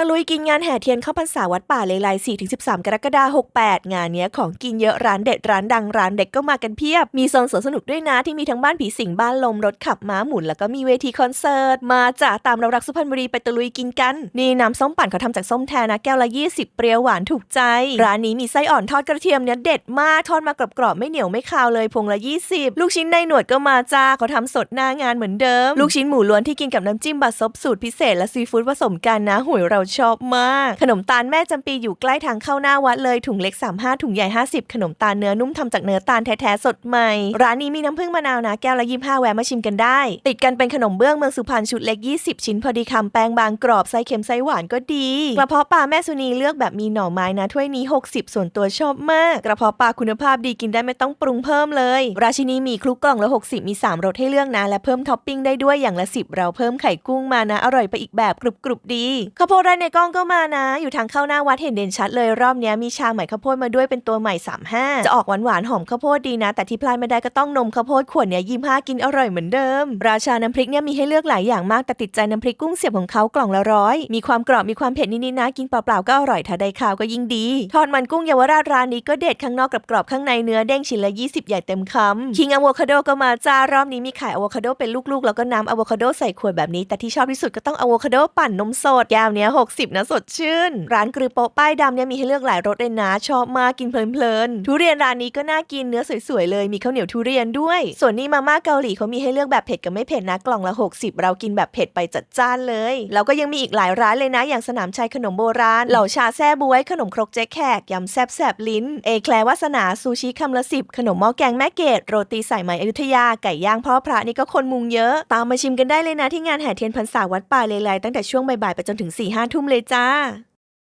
ตะลุยกินงานแห่เทียนเข้าพรรษาวัดป่าเลไล4-13 กรกฎาคม68 งานเนี้ยของกินเยอะร้านเด็ดร้านดังร้านเด็กก็มากันเพียบ มีโซนสวนสนุกด้วยนะที่มีทั้งบ้านผีสิงบ้านลมรถขับม้าหมุนแล้วก็มีเวทีคอนเสิร์ต มาจากตามเรารักสุพรรณบุรีไปตะลุยกินกัน นี่น้ำส้มปั่นเขาทำจากส้มแทนนะแก้วละ 20 เปรี้ยวหวานถูกใจ ร้านนี้มีไส้อ่อนทอดกระเทียมเนี้ยเด็ดมากทอดมากรอบๆไม่เหนียวไม่คาวเลยพวงละ 20 ลูกชิ้นในหนวดก็มาจ้าเขาทำสดหน้างานเหมือนเดิม ลูกชิ้นหมูล้วนที่กินกับน้ำจิ้มบัตซบสูตรพิเศษและซีฟู้ดผสมกันนะหุยเราชอบมาก ขนมตาลแม่จำปีอยู่ใกล้ทางเข้าหน้าวัดเลยถุงเล็ก 35 ถุงใหญ่ 50 ขนมตาลเนื้อนุ่มทำจากเนื้อตาลแท้ๆสดใหม่ ร้านนี้มีน้ำผึ้งมะนาวนะแก้วละ25แวะมาชิมกันได้ ติดกันเป็นขนมเบื้องเมืองสุพรรณชุดเล็ก 20 ชิ้นพอดีคำแป้งบางกรอบไส้เค็มไส้หวานก็ดีกระเพาะปลาแม่สุนีเลือกแบบมีหน่อไม้นะถ้วยนี้ 60 ส่วนตัวชอบมาก กระเพาะปลาคุณภาพดีกินได้ไม่ต้องปรุงเพิ่มเลย ราชินีมีคลุกกล่องละ 60 มี 3รสให้เลือกนะ และเพิ่มท็อปปิ้งได้ด้วยอย่างละ 10 เราเพิ่มไข่กุ้งมานะ อร่อยไปอีกแบบกรุบกรุบดีข้าวโพดไรในกล้องก็มานะ อยู่ทางเข้าหน้าวัดเห็นเด่นชัดเลยรอบนี้มีชาใหม่ข้าวโพดมาด้วยเป็นตัวใหม่ 35 จะออกหวานหวานหอมข้าวโพดดีนะ แต่ที่พลาดไม่ได้ก็ต้องนมข้าวโพดขวดเนี้ยยี่ห้ากินอร่อยเหมือนเดิม ราชาน้ำพริกเนี่ยมีให้เลือกหลายอย่างมากแต่ติดใจน้ำพริกกุ้งเสียบของเขากล่องละร้อยมีความกรอบมีความเผ็ดนิดๆนะกินเปล่าๆก็อร่อยถ้าได้ข้าวก็ยิ่งดีทอดมันกุ้งเยาวราชร้านนี้ก็เด็ดข้างนอกกรอบๆข้างในเนื้อเด้งชิ้นละ 20 ใหญ่เต็มคำคิงอะโวคาโดก็มาจ้ารอบนี้มีขายอะโวคาโดเป็นลูกๆ แล้วก็น้ำอะโวคาโดใส่ขวดแบบนี้แต่ที่ชอบที่สุดก็ต้องอะโวคาโดปั่นนมสดแก้วเนี้ย60 นะสดชื่น ร้านกรือโปะป้ายดำเนี่ยมีให้เลือกหลายรสเลยนะ ชอบมากกินเพลินๆทุเรียนร้านนี้ก็น่ากินเนื้อสวยๆเลยมีข้าวเหนียวทุเรียนด้วย ส่วนนี้มาม่าเกาหลีเขามีให้เลือกแบบเผ็ดกับไม่เผ็ดนะกล่องละ 60 เรากินแบบเผ็ดไปจัดจ้านเลยแล้วก็ยังมีอีกหลายร้านเลยนะ อย่างสนามชัยขนมโบราณเหล่าชาแซ่บวยขนมครกเจ๊แขกยำแซบแซบลิ้น เอแคลวัสนาซูชิคำละสิบขนมหม้อแกงแม่เกดโรตีสายไหมอยุธยาไก่ย่างพ่อพระนี่ก็คนมุงเยอะ ตามมาชิมกันได้เลยนะที่งานแห่เทียนพรรษาวัดป่าเลไลตั้งแต่ช่วงบ่ายๆไปจนถึง4ี่ห้าทุ่มเลยจ้า